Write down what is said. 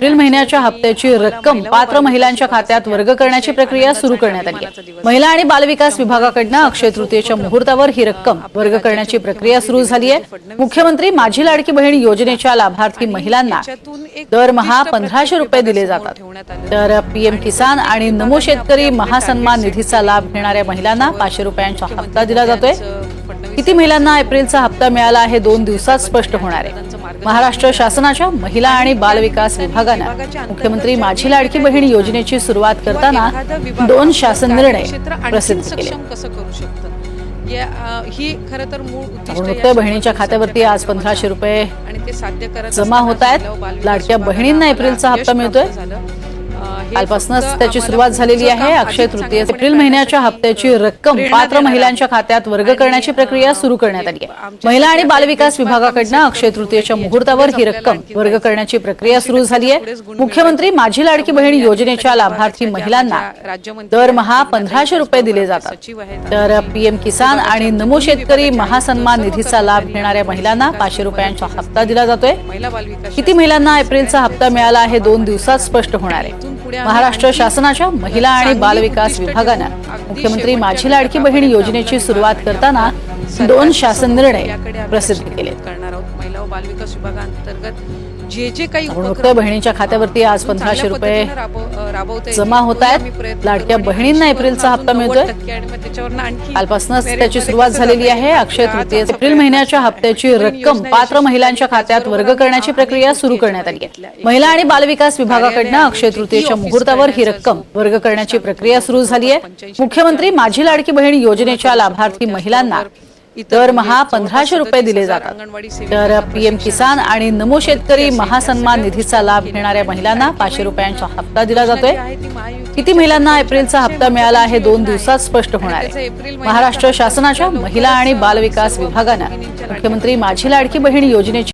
April महिन्याच्या हप्त्याची रक्कम पात्र महिलांच्या खात्यात वर्ग करण्याची प्रक्रिया सुरू करण्यात आली महिला आणि बालविकास विभागाकडनं अक्षय तृतीयेच्या मुहूर्तावर ही रक्कम वर्ग करण्याची प्रक्रिया सुरू झाली आहे. मुख्यमंत्री माझी लाडकी बहीण योजनेच्या लाभार्थी महिलांना दरमहा पंधराशे रुपये दिले जातात. तर पीएम किसान आणि नमो शेतकरी महासन्मान निधीचा लाभ घेणाऱ्या महिलांना पाचशे रुपयांचा हप्ता दिला जातोय. किती महिलांना एप्रिलचा हप्ता मिळाला हे दोन दिवसात स्पष्ट होणार आहे. महाराष्ट्र शासनाच्या महिला आणि बालविकास विभागानं मुख्यमंत्री माझी लाडकी बहीण योजनेची सुरुवात करताना दोन शासन निर्णय प्रसिद्ध केले. कसं करू शकतं? या अ, ही खरं तर मूळ बहिणीच्या खात्यावरती आज पंधराशे रुपये जमा होत आहेत. लाडक्या बहिणींना एप्रिलचा हप्ता मिळतोय. हे कालपासूनच त्याची सुरुवात झालेली आहे अक्षय तृतीय एप्रिल महिन्याच्या हप्त्याची रक्कम पात्र महिलांच्या. खात्यात वर्ग करण्याची प्रक्रिया सुरू करण्यात आली आहे महिला आणि बालविकास विभागाकडनं अक्षय तृतीयेच्या. मुहूर्तावर ही रक्कम वर्ग करण्याची प्रक्रिया सुरू झाली आहे मुख्यमंत्री. माझी लाडकी बहीण योजनेच्या लाभार्थी महिलांना दरमहा पंधराशे रुपये दिले जातात तर पीएम किसान आणि नमो शेतकरी महासन्मान निधीचा लाभ घेणाऱ्या महिलांना पाचशे रुपयांचा हप्ता दिला जातोय किती महिलांना एप्रिलचा हप्ता मिळाला आहे दोन दिवसात स्पष्ट होणार आहे महाराष्ट्र शासनाच्या महिला आणि बालविकास विभागानं मुख्यमंत्री माझी लाडकी बहीण योजनेची सुरुवात करताना दोन शासन निर्णय प्रसिद्ध केले बालविकास विभागांतर्गत जे जे काही उपक्रम बहिणीच्या खात्यावरती आज अजून 1500 चांगल्या रुपये राबवता जमा. होत आहेत. लाडक्या बहिणींना 80 एप्रिलचा हप्ता मिळतोय. 90% आणि मग त्याच्यावरनं आणखी कालपासूनच त्याची सुरुवात झालेली आहे? अक्षय तृतीय एप्रिल महिन्याच्या. हप्त्याची रक्कम पात्र महिलांच्या खात्यात वर्ग करण्याची प्रक्रिया सुरू करण्यात आली. आहे महिला आणि बालविकास विभागाकडनं अक्षय तृतीयेच्या मुहूर्तावर ही रक्कम वर्ग करण्याची प्रक्रिया सुरू झाली आहे 85% मुख्यमंत्री माझी लाडकी बहीण योजनेच्या लाभार्थी महिलांना दरमहा पंधराशे रुपये दिले जातात. तर पीएम किसान आणि नमो शेतकरी महासन्मान निधीचा लाभ घेणाऱ्या महिलांना पाचशे रुपयांचा हप्ता दिला जातोय. किती महिलांना एप्रिलचा हप्ता मिळाला आहे दोन दिवसात स्पष्ट होणार आहे. महाराष्ट्र शासनाच्या महिला आणि बालविकास विभागानं मुख्यमंत्री माझी लाडकी बहीण योजनेची